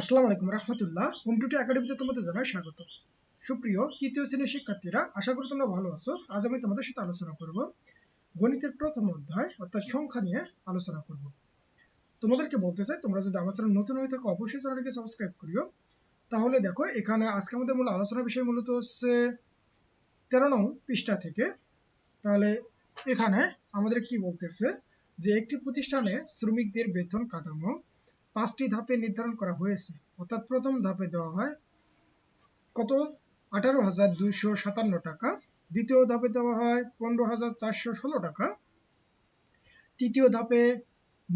আসসালামু আলাইকুম রহমতুল্লাহ। হোম টুটি একাডেমিতে তোমাদের জানাই স্বাগত। সুপ্রিয় তৃতীয় শ্রেণির শিক্ষার্থীরা, আশা করি তোমরা ভালো আছো। আজ আমি তোমাদের সাথে আলোচনা করব গণিতের প্রথম অধ্যায়, অর্থাৎ সংখ্যা নিয়ে আলোচনা করব। তোমাদেরকে বলতে চাই, তোমরা যদি আমার চ্যানেল নতুন হয়ে থাকো, অবশ্যই চ্যানেলটিকে সাবস্ক্রাইব করিও। তাহলে দেখো, এখানে আজকে আমাদের মূল আলোচনার বিষয় মূলত হচ্ছে তেরো নং পৃষ্ঠা থেকে। তাহলে এখানে আমাদের কি বলতেছে? যে একটি প্রতিষ্ঠানে শ্রমিকদের বেতন কাঠামো পাঁচটি ধাপে নির্ধারণ করা হয়েছে। অর্থাৎ প্রথম ধাপে দেওয়া হয় কত? আঠারো হাজার দুইশো সাতান্ন টাকা। দ্বিতীয় ধাপে দেওয়া হয় পনেরো হাজার চারশো ষোলো টাকা। তৃতীয় ধাপে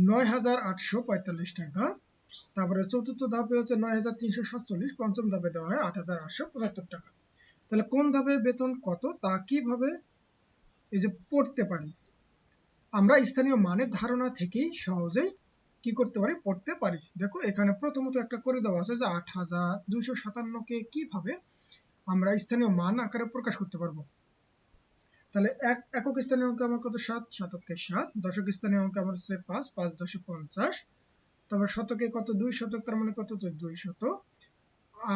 নয় হাজার আটশো পঁয়তাল্লিশ টাকা। তারপরে চতুর্থ ধাপে হচ্ছে নয় হাজার তিনশো সাতচল্লিশ। পঞ্চম ধাপে দেওয়া হয় আট হাজার আটশো পঁচাত্তর টাকা। তাহলে কোন ধাপে বেতন কত তা কীভাবে এই যে পড়তে পারি? আমরা স্থানীয় মানের ধারণা থেকেই সহজেই কি করতে পারি? পড়তে পারি। দেখো, এখানে প্রথমত একটা করে দেওয়া আছে যে আট হাজার দুইশো সাতান্নকে কীভাবে আমরা স্থানীয় মান আকারে প্রকাশ করতে পারব। তাহলে এক, একক স্থানীয় অঙ্ক আমার কত? সাত শতকে সাত। দশক স্থানীয় অঙ্ক আমার হচ্ছে পাঁচ পাঁচ দশে পঞ্চাশ। তারপর শতকে কত? দুই শতক, তার মানে কত? দুই শত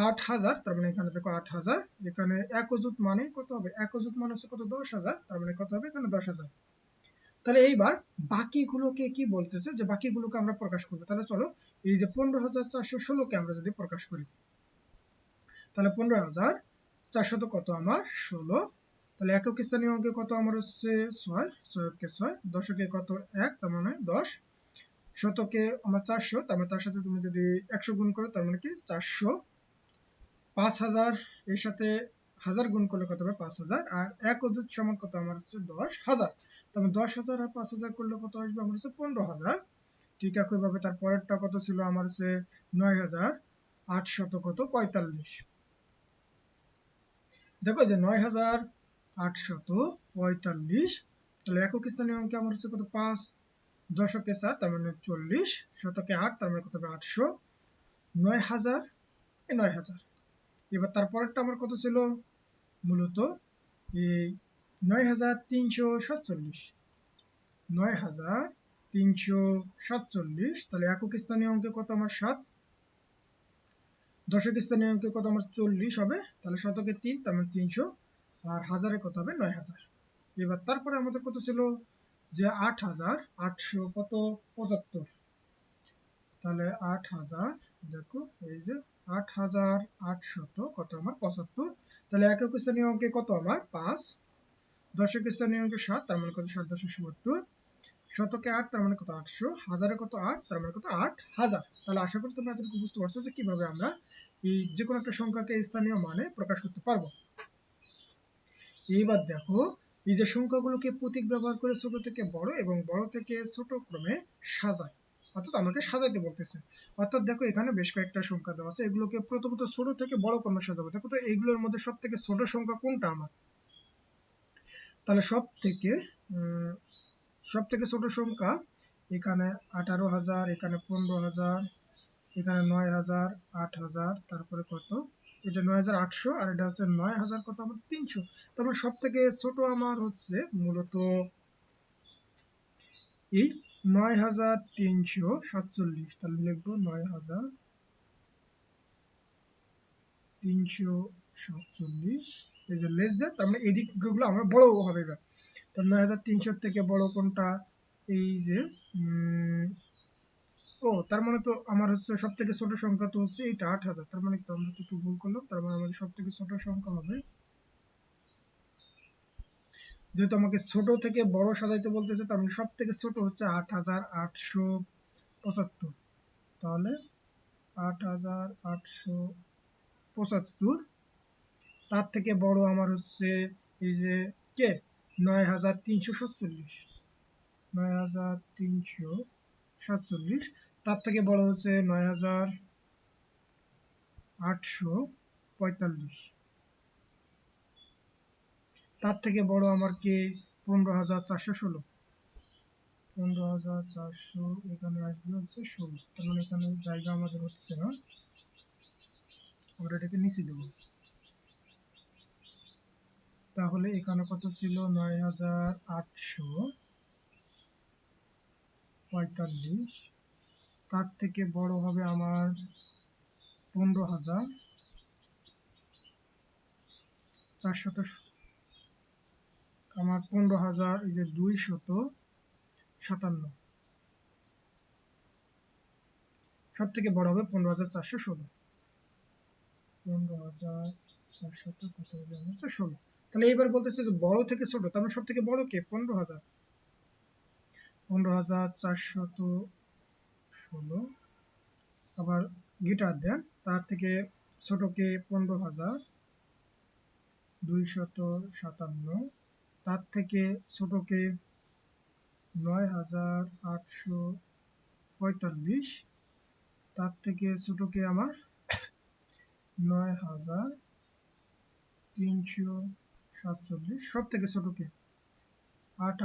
আট হাজার, তার মানে এখানে দেখো আট হাজার। এখানে এক অজুত মানে কত হবে? এক অজুত মানে হচ্ছে কত? দশ হাজার, তার মানে কত হবে? এখানে দশ হাজার। তাহলে এইবার বাকিগুলোকে কি বলতেছে? যে বাকিগুলোকে আমরা প্রকাশ করব। তাহলে চলো, এই যে পনেরো হাজার চারশো ষোলোকে আমরা যদি প্রকাশ করি, তাহলে পনেরো হাজার চারশো তো কত আমার? ষোলো। তাহলে একক স্থানীয় অঙ্কে কত আমার হচ্ছে ছয়? ছয়কে ছয়। দশকে কত? এক, তার মানে দশ। শতকে আমার চারশো, তার মানে তার সাথে তুমি যদি একশো গুণ করো, তার মানে কি? চারশো। পাঁচ হাজার, এর সাথে হাজার গুণ করলে কত হবে? পাঁচ হাজার। আর এক অযুত সমান কত? আমার হচ্ছে দশ হাজার। তবে দশ হাজার আর পাঁচ হাজার করলে কত আসবে? আমার হচ্ছে পনেরো হাজার। ঠিক একইভাবে তার পরেরটা কত ছিল? আমার হচ্ছে নয় হাজার আটশত কত? পঁয়তাল্লিশ। দেখো যে নয় হাজার আটশত পঁয়তাল্লিশ, তাহলে একক স্থানীয় অঙ্কে আমার হচ্ছে কত? পাঁচ দশকে চার তার মানে চল্লিশ, শতকে আট, তার মানে কত হবে আটশো। নয় হাজার, এই নয় হাজার। এবার তারপরেরটা আমার কত ছিল? মূলত এই নয় হাজার তিনশো সাতচল্লিশ। নয় হাজার তিনশো সাতচল্লিশ, তাহলে একক স্থানীয় অঙ্কে কত আমার সাত? দশক স্থানীয় অঙ্কে কত আমার চল্লিশ হবে? তাহলে শতকে তিন, তার মানে তিনশো। আর হাজারে কত হবে? নয় হাজার। এবার তারপরে আমাদের কত ছিল? যে আট হাজার আটশো কত? পঁচাত্তর। তাহলে আট হাজার, দেখো, এই যে আট হাজার আটশত কত আমার পঁচাত্তর। তাহলে একক স্থানীয় অঙ্কে কত আমার? পাঁচ। দশক স্থানীয় অঙ্কে সাত, তার মানে কত? সাত দশক সত্তর। শতকে আট, তার মানে কত? আটশো। হাজারে কত? আট, তার মানে কত? আট হাজার। তাহলে আশা করি তোমরা এতটুকু বুঝতে পারছ যে কীভাবে আমরা এই যে কোনো একটা সংখ্যাকে স্থানীয় মানে প্রকাশ করতে পারব। এইবার দেখো, এই যে সংখ্যাগুলোকে প্রতীক ব্যবহার করে ছোট থেকে বড় এবং বড় থেকে ছোট ক্রমে সাজায়। অর্থাৎ আমাকে সাজাইতে বলতেছে। অর্থাৎ দেখো, এখানে বেশ কয়েকটা সংখ্যা দেওয়া আছে। এগুলোকে প্রথমত ছোট থেকে বড় ক্রমে সাজাবো। দেখো তো, এইগুলোর মধ্যে সব থেকে ছোট সংখ্যা কোনটা আমার? তাহলে সব থেকে সব থেকে ছোট সংখ্যা, এখানে আঠারো হাজার, এখানে পনেরো হাজার, এখানে নয় হাজার, আট হাজার, তারপরে কত? এটা নয় হাজার আটশো আর এটা হচ্ছে নয় হাজার কত? আমার তিনশো। তারপর সব থেকে ছোট আমার হচ্ছে মূলত এই নয় হাজার তিনশো সাতচল্লিশ। তাহলে লিখব নয় হাজার তিনশো সাতচল্লিশ। এই যে লেস দেয় তার মানে এই দিকগুলো আমার বড় হবে এবার। তো নয় হাজার তিনশোর থেকে বড় কোনটা এই যে ও, তার মানে তো আমার হচ্ছে সব থেকে ছোট সংখ্যা তো হচ্ছে এইটা, আট হাজার। তার মানে আমরা একটু ভুল করলাম, তার মানে আমাদের সব থেকে ছোট সংখ্যা হবে। যেহেতু আমাকে ছোট থেকে বড় সাজাইতে বলতেছে, তার মানে সব থেকে ছোট হচ্ছে আট হাজার আটশো পঁচাত্তর। তাহলে আট হাজার আটশো পঁচাত্তর তার থেকে বড় আমার হচ্ছে এই যে কে? নয় হাজার তিনশো সাতচল্লিশ। নয় হাজার তিনশো সাতচল্লিশ। তার থেকে বড় হচ্ছে নয় হাজার আটশো পঁয়তাল্লিশ। তার থেকে বড় আমার কে? পনেরো হাজার চারশো ষোলো। পনেরো হাজার চারশো এখানে আসবে হচ্ছে ষোলো। তার মানে এখানে জায়গা আমাদের হচ্ছে না। আমরা এটাকে নিচে দেব। তাহলে এখানে কত ছিল? নয় হাজার আটশো পঁয়তাল্লিশ। তার থেকে বড় হবে আমার পনেরো হাজার চারশত আমার পনেরো হাজার, এই যে দুই শত সাতান্ন। সব থেকে বড় হবে পনেরো হাজার চারশো ষোলো। পনেরো হাজার চারশত কত হচ্ছে ষোলো। তাহলে এবার বলতেছে যে বড় থেকে ছোট, তার মানে সব থেকে বড় কে? পনেরো হাজার। পনেরো হাজার চারশত ষোলো। আবার গিটার দেন তার থেকে ছোটকে পনেরো হাজার। দুইশত সাতান্ন। তার থেকে ছোটকে নয় হাজার আটশো পঁয়তাল্লিশ। তার থেকে ছোটকে আমার? নয় হাজার তিনশো সাতচল্লিশ সব থেকে আট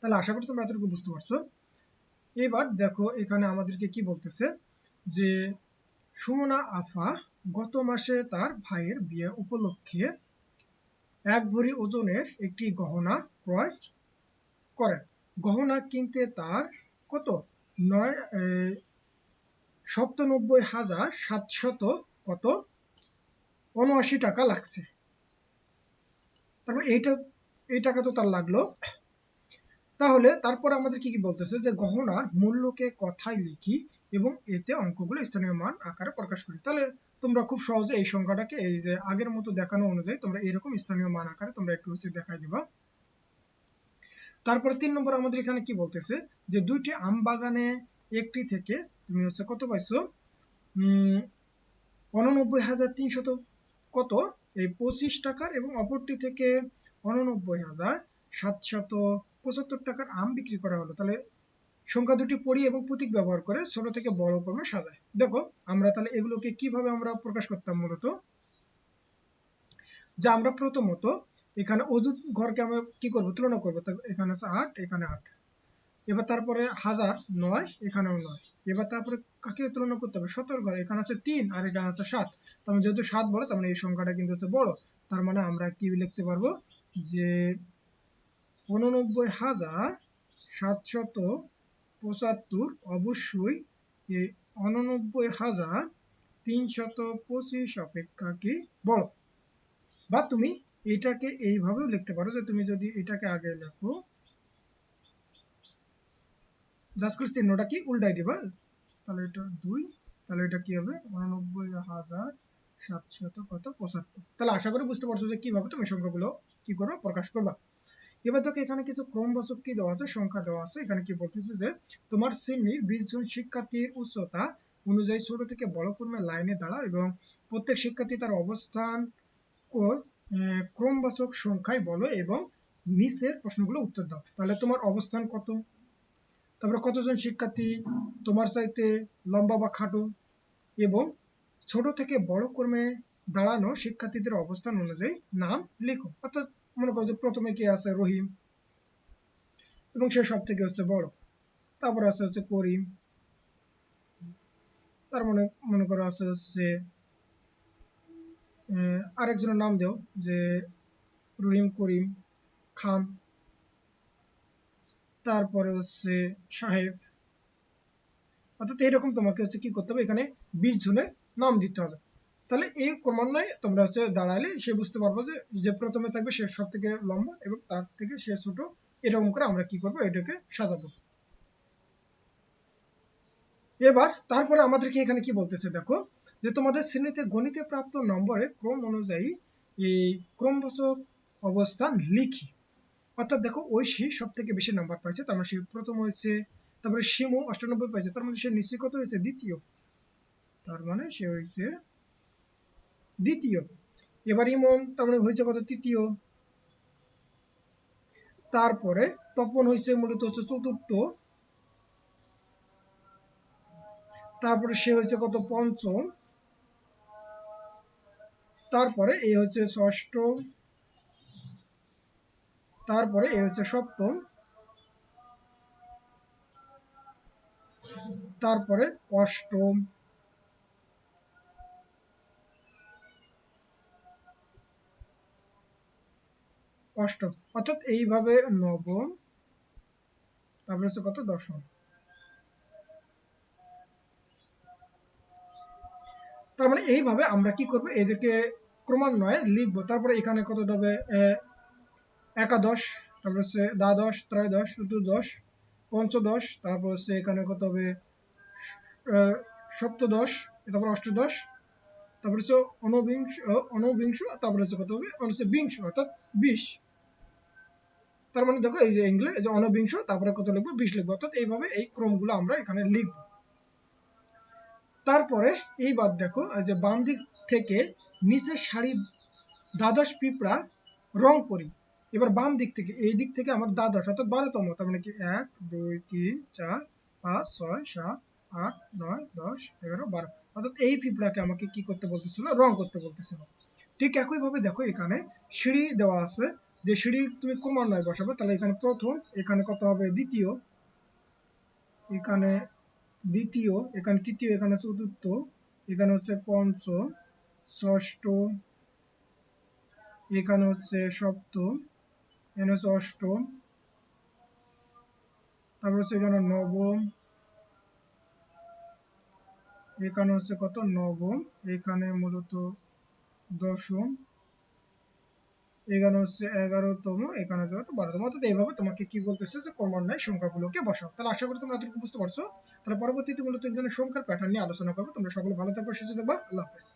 তাহলে আশা করি তোমরা এতটুকু বুঝতে পারছ। এবার দেখো এখানে আমাদেরকে কি বলতেছে যে, সুমনা আফা গত মাসে তার ভাইয়ের বিয়ে উপলক্ষে এক ভরি ওজনের একটি গহনা ক্রয় করেন। গহনা কিনতে তার কত? নয় সপ্তানব্বই হাজার সাতশত কত? উনআশি টাকা লাগছে। তারপর এইটা, এই টাকা তো তার লাগল। তাহলে তারপর আমাদের কি কি বলতেছে? যে গহনার মূল্যকে কথায় লিখি এবং এতে অঙ্কগুলো স্থানীয় মান আকারে প্রকাশ করি। তাহলে তোমরা খুব সহজে এই সংখ্যাটাকে এই যে আগের মতো দেখানো অনুযায়ী তোমরা এরকম স্থানীয় মান আকারে তোমরা একটু হচ্ছে দেখাই দিবা। তারপরে তিন নম্বর আমাদের এখানে কি বলতেছে? যে দুইটি আম বাগানে একটি থেকে, তুমি হচ্ছে কত পাইছো? উম, উননব্বই হাজার তিনশত কত? এই পঁচিশ টাকার এবং অপরটি থেকে উননব্বই হাজার সাতশত পঁচাত্তর টাকার আম বিক্রি করা হলো। তাহলে সংখ্যা দুটি পড়ি এবং প্রতীক ব্যবহার করে ছোট থেকে বড় ক্রমে সাজায়। দেখো, আমরা তাহলে এগুলোকে কীভাবে আমরা প্রকাশ করতাম মূলত? যে আমরা প্রথমত এখানে অজুত ঘরকে আমরা কি করব? তুলনা করব। এখানে আছে আট, এখানে আট। এবার তারপরে হাজার নয়, এখানেও নয়। এবার তারপরে কাকে তুলনা করতে হবে? সতেরো ঘর, এখানে আছে তিন আর এখানে আছে সাত। তার মানে যেহেতু সাত বড়, তার মানে এই সংখ্যাটা কিন্তু হচ্ছে বড়। তার মানে আমরা কি লিখতে পারব? যে উননব্বই হাজার সাতশত পঁচাত্তর অবশ্যই এই উননব্বই হাজার তিনশত পঁচিশ অপেক্ষা কি বড়? বা তুমি এটাকে এইভাবেও লিখতে পারো যে তুমি যদি এটাকে আগে লেখো জাস্ট করে চিহ্নটা কি উল্টাই দিবা। তাহলে এটা দুই, তাহলে এটা কি হবে? উননব্বই হাজার সাতশত কত? পঁচাত্তর। তাহলে আশা করি বুঝতে পারছ যে কীভাবে তুমি সংখ্যাগুলো কি করবা, প্রকাশ করবা। এবার দেখো এখানে কিছু ক্রমবাচক কি দেওয়া আছে, সংখ্যা দেওয়া আছে। এখানে কি বলতেছে যে, তোমার শ্রেণির বিশ জন শিক্ষার্থীর উচ্চতা অনুযায়ী ছোট থেকে বড় ক্রমে লাইনে দাঁড়াও এবং প্রত্যেক শিক্ষার্থী তার অবস্থান ও ক্রমবাচক সংখ্যায় বলো এবং নিচের প্রশ্নগুলো উত্তর দাও। তাহলে তোমার অবস্থান কত? তারপরে কতজন শিক্ষার্থী তোমার চাইতে লম্বা বা খাটো? এবং ছোট থেকে বড় ক্রমে দাঁড়ানো শিক্ষার্থীদের অবস্থান অনুযায়ী নাম লিখো। অর্থাৎ মনে করো যে প্রথমে কে আছে? রহিম। এবং সে সব থেকে হচ্ছে বড়। তারপর আছে হচ্ছে করিম। তার মনে মনে করো আছে হচ্ছে আরেকজনের নাম দেও যে রহিম করিম খান। তারপরে হচ্ছে সাহেব। অর্থাৎ এইরকম তোমাকে হচ্ছে কি করতে হবে, এখানে বিশ জনের নাম দিতে হবে। তাহলে এই ক্রমান্বয়ে তোমরা হচ্ছে দাঁড়ালে সে বুঝতে পারব যে যে প্রথমে থাকবে সে সব থেকে লম্বা এবং তার থেকে সে ছোট। এরকম করে আমরা কি করব? এটাকে সাজাবো। এবার তারপরে আমাদেরকে এখানে কি বলতেছে দেখো, যে তোমাদের শ্রেণীতে গণিতে প্রাপ্ত নম্বরে ক্রম অনুযায়ী এই ক্রমবাচক অবস্থান লিখি। অর্থাৎ দেখো, ঐশী সব থেকে বেশি নাম্বার পাইছে, তার মানে সে প্রথম হয়েছে তারপরে শিমু অষ্টানব্বই পাইছে, তার মানে সে নিশ্চয়ই কত হয়েছে? দ্বিতীয়। তার মানে সে হয়েছে দ্বিতীয়। এবার ইমন, তার মানে হয়েছে কত? তৃতীয়। তারপরে তপন হয়েছে মূলত হচ্ছে চতুর্থ। তারপরে সে হয়েছে কত? পঞ্চম। তারপরে এই হচ্ছে ষষ্ঠ। তারপরে এই হচ্ছে সপ্তম। তারপরে অষ্টম। অষ্টম, অর্থাৎ এইভাবে নবম। তারপরে হচ্ছে কত? দশম। তার মানে এইভাবে আমরা কি করব? এদেরকে ক্রমান্বয়ে লিখব। তারপরে এখানে কত হবে একাদশ, তারপর হচ্ছে দ্বাদশ, ত্রয়োদশ, চতুর্দশ, পঞ্চদশ, তারপর হচ্ছে এখানে কত হবে? সপ্তদশ, তারপর অষ্টদশ, তারপর হচ্ছে ঊনবিংশ ঊনবিংশ তারপর হচ্ছে কত হবে? হচ্ছে বিংশ, অর্থাৎ বিশ। তার মানে দেখো এই যে এই যে ঊনবিংশ তারপরে কত লিখব? বিশ লিখব। অর্থাৎ এইভাবে এই ক্রমগুলো আমরা এখানে লিখব। তারপরে এইবার দেখো, এই যে বাম দিক থেকে নিচের সারি দ্বাদশ পিঁপড়া রং করি। এবার বাম দিক থেকে, এই দিক থেকে আমার দ্বাদশ, অর্থাৎ বারোতম, তার মানে কি? এক, দুই, তিন, চার, পাঁচ, ছয়, সাত, আট, নয়, দশ, এগারো, বারো। অর্থাৎ এই পিঁপড়াকে আমাকে কি করতে বলতেছিল? রং করতে বলতেছিল। ঠিক একইভাবে দেখো, এখানে সিঁড়ি দেওয়া আছে। যে সিঁড়ি তুমি ক্রমান্বয়ে বসাবে, তাহলে এখানে প্রথম, এখানে কত হবে? দ্বিতীয়। এখানে দ্বিতীয়, এখানে তৃতীয়, এখানে চতুর্থ, এখানে হচ্ছে পঞ্চম, ষষ্ঠ, এখানে হচ্ছে সপ্তম এখানে অষ্টম, তারপর হচ্ছে এখানে নবম, এখানে হচ্ছে কত? নবম, এখানে মূলত দশম, এখানে হচ্ছে এগারোতম, এখানে হচ্ছে বারোতম। অর্থাৎ এইভাবে তোমাকে কি বলতেছে যে ক্রমান্বয়ে সংখ্যাগুলোকে বসাও। তাহলে আশা করি তোমরা বুঝতে পারছ। তাহলে পরবর্তীতে মূলত এখানে সংখ্যার প্যাটার্ন নিয়ে আলোচনা করব। তোমরা সকলে ভালো থাকবে, সুস্থ থাকবা। আল্লাহ হাফেজ।